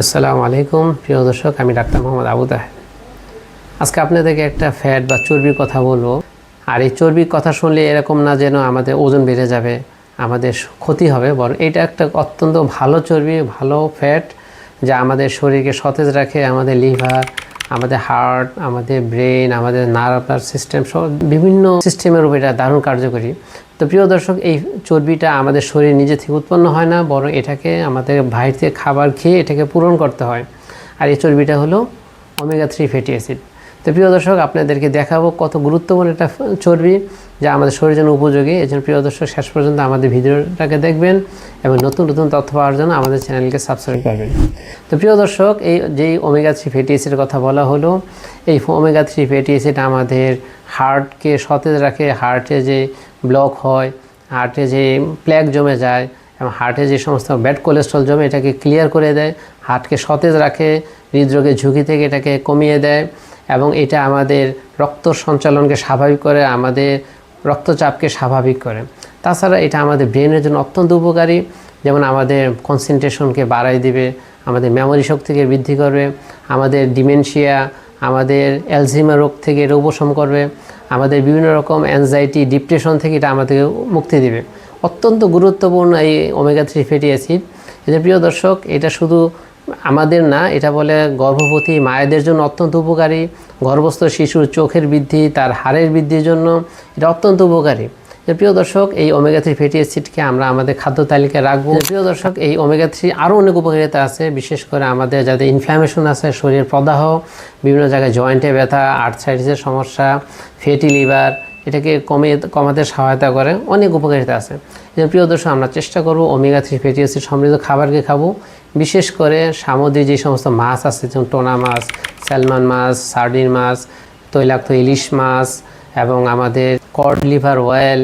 আসসালামু আলাইকুম, প্রিয় দর্শক, আমি ডাক্তার মোহাম্মদ আবু তাহের। আজকে আপনাদেরকে একটা ফ্যাট বা চর্বির কথা বলব। আর এই চর্বির কথা শুনলে এরকম না যেন আমাদের ওজন বেড়ে যাবে, আমাদের ক্ষতি হবে, বরং এটা একটা অত্যন্ত ভালো চর্বি, ভালো ফ্যাট, যা আমাদের শরীরকে সতেজ রাখে, আমাদের লিভার আমাদের হার্ট, আমাদের ব্রেন আমাদের নার্ভার সিস্টেম সব বিভিন্ন সিস্টেমের উপর এটা দারুণ কার্যকরী। তো প্রিয় দর্শক, এই চর্বিটা আমাদের শরীর নিজে থেকে উৎপন্ন হয় না, বরং এটাকে আমাদের বাইরে থেকে খাবার খেয়ে এটাকে পূরণ করতে হয়। আর এই চর্বিটা হলো অমেগা থ্রি ফ্যাটি অ্যাসিড তো প্রিয় দর্শক, আপনাদেরকে দেখাবো কত গুরুত্বপূর্ণ একটা চর্বি যা আমাদের শরীরের জন্য উপযোগী। এই জন্য প্রিয় দর্শক, শেষ পর্যন্ত আমাদের ভিডিওটাকে দেখবেন এবং নতুন নতুন তথ্য পাওয়ার জন্য আমাদের চ্যানেলকে সাবস্ক্রাইব করবেন। তো প্রিয় দর্শক, এই যেই ওমেগা থ্রি ফ্যাটি অ্যাসিডের কথা বলা হলো, এই ওমেগা থ্রি ফ্যাটি অ্যাসিড আমাদের হার্টকে সতেজ রাখে। হার্টে যে ব্লক হয় হার্টে যে প্ল্যাক জমে যায়, এবং হার্টে যে সমস্ত ব্যাড কোলেস্ট্রল জমে, এটাকে ক্লিয়ার করে দেয়। হার্টকে সতেজ রাখে, হৃদরোগের ঝুঁকি থেকে এটাকে কমিয়ে দেয়। এবং এটা আমাদের রক্ত সঞ্চালনকে স্বাভাবিক করে, আমাদের রক্তচাপকে স্বাভাবিক করে। তাছাড়া এটা আমাদের ব্রেনের জন্য অত্যন্ত উপকারী। যেমন আমাদের কনসেন্ট্রেশনকে বাড়াই দিবে, আমাদের মেমোরি শক্তিকে বৃদ্ধি করবে, আমাদের ডিমেনশিয়া আমাদের অ্যালঝিমার রোগ থেকে এটা উপশম করবে, আমাদের বিভিন্ন রকম অ্যাংজাইটি ডিপ্রেশন থেকে এটা আমাদেরকে মুক্তি দেবে। অত্যন্ত গুরুত্বপূর্ণ এই ওমেগা থ্রি ফ্যাটি অ্যাসিড এদের প্রিয় দর্শক, এটা শুধু আমাদের না, এটা বলে গর্ভবতী মায়েদের জন্য অত্যন্ত উপকারী। গর্ভস্থ শিশুর চোখের বৃদ্ধি, তার হাড়ের বৃদ্ধির জন্য এটা অত্যন্ত উপকারী। প্রিয় দর্শক, এই ওমেগা থ্রি ফ্যাটি অ্যাসিডকে আমরা আমাদের খাদ্য তালিকায় রাখব। প্রিয় দর্শক, এই ওমেগা থ্রি আরও অনেক উপকারিতা আছে, বিশেষ করে আমাদের যাদের ইনফ্ল্যামেশন আছে, শরীরের প্রদাহ, বিভিন্ন জায়গায় জয়েন্টে ব্যথা আর্থসাইটিসের সমস্যা ফ্যাটি লিভার এটাকে কমে কমাতে সহায়তা করে অনেক উপকারিতা আছে। প্রিয় দর্শক, আমরা চেষ্টা করব ওমেগা থ্রি ফ্যাটি অ্যাসিড সমৃদ্ধ খাবারকে খাব। বিশেষ করে সামুদ্রিক যে সমস্ত মাছ আছে, যেমন টোনা মাছ, স্যালমন মাছ, সার্ডিন মাছ, তৈলাক্ত ইলিশ মাছ এবং আমাদের কড লিভার অয়েল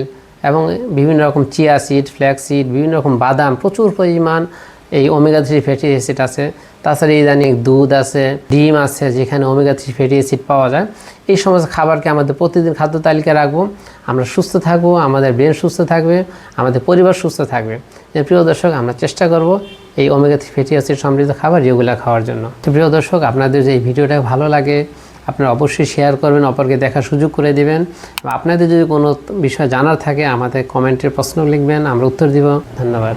এবং বিভিন্ন রকম চিয়া সিড, ফ্ল্যাক্স সিড, বিভিন্ন রকম বাদাম, প্রচুর পরিমাণ এই ওমেগা থ্রি ফ্যাটি অ্যাসিড আছে। তাছাড়া ইদানিং দুধ আছে, ডিম আছে, যেখানে ওমেগা থ্রি ফ্যাটি অ্যাসিড পাওয়া যায়। এই সমস্ত খাবারকে আমাদের প্রতিদিন খাদ্য তালিকায় রাখব। আমরা সুস্থ থাকব, আমাদের ব্রেন সুস্থ থাকবে, আমাদের পরিবার সুস্থ থাকবে। প্রিয় দর্শক, আমরা চেষ্টা করব এই ওমেগা থ্রি ফ্যাটি অ্যাসিড সমৃদ্ধ খাবার যেগুলো খাওয়ার জন্য। তো প্রিয় দর্শক, আপনাদের যে এই ভিডিওটা ভালো লাগে, আপনারা অবশ্যই শেয়ার করবেন, অপরকে দেখার সুযোগ করে দেবেন। আপনাদের যদি কোনো বিষয় জানার থাকে, আমাদের কমেন্টের প্রশ্ন লিখবেন, আমরা উত্তর দিব। ধন্যবাদ।